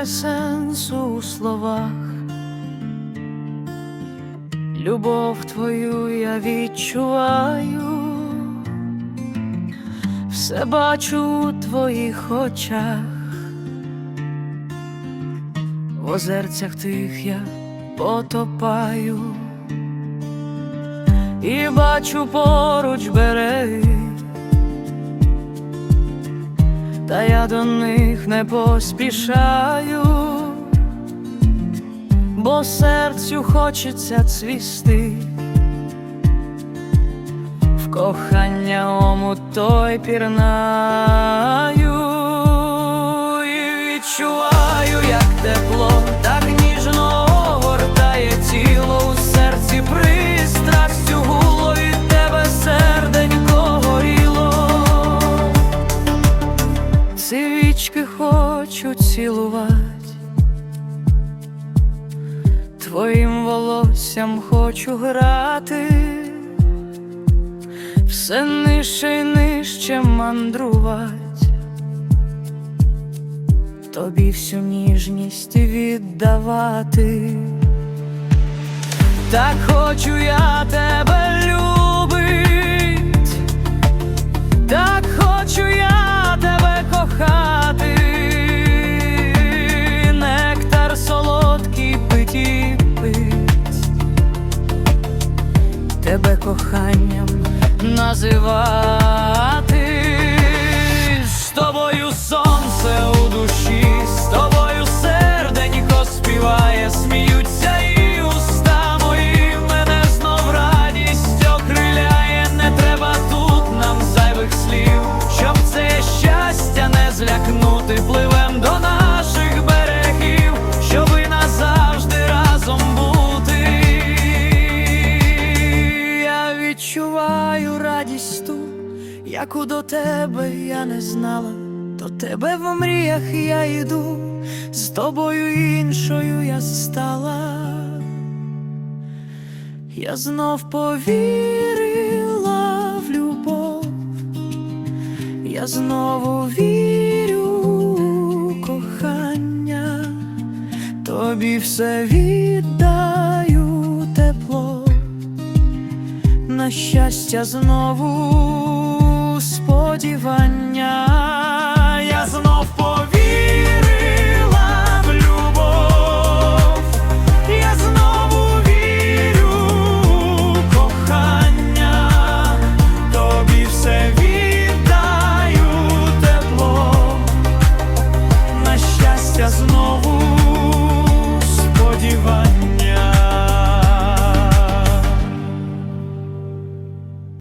немає сенсу у словах. Любов твою я відчуваю, все бачу у твоїх очах, в озерцях тих я потопаю. І бачу поруч береги, та я до них не поспішаю, бо серцю хочеться цвісти. В кохання омутой пірнаю і відчуваю, як тепло, цілувати, твоїм волоссям хочу грати, все нижче й нижче мандрувати, тобі всю ніжність віддавати. Так хочу я тебе любить, так хочу я називати, з тобою сонце у душі, з тобою серденько співає, сміються і уста мої, мене знов радість окриляє, не треба тут нам зайвих слів, щоб це щастя не злякнути, яку до тебе я не знала. До тебе в мріях я йду, з тобою іншою я стала. Я знов повірила в любов, я знову вірю у кохання, тобі все віддаю тепло, на щастя знову сподівання.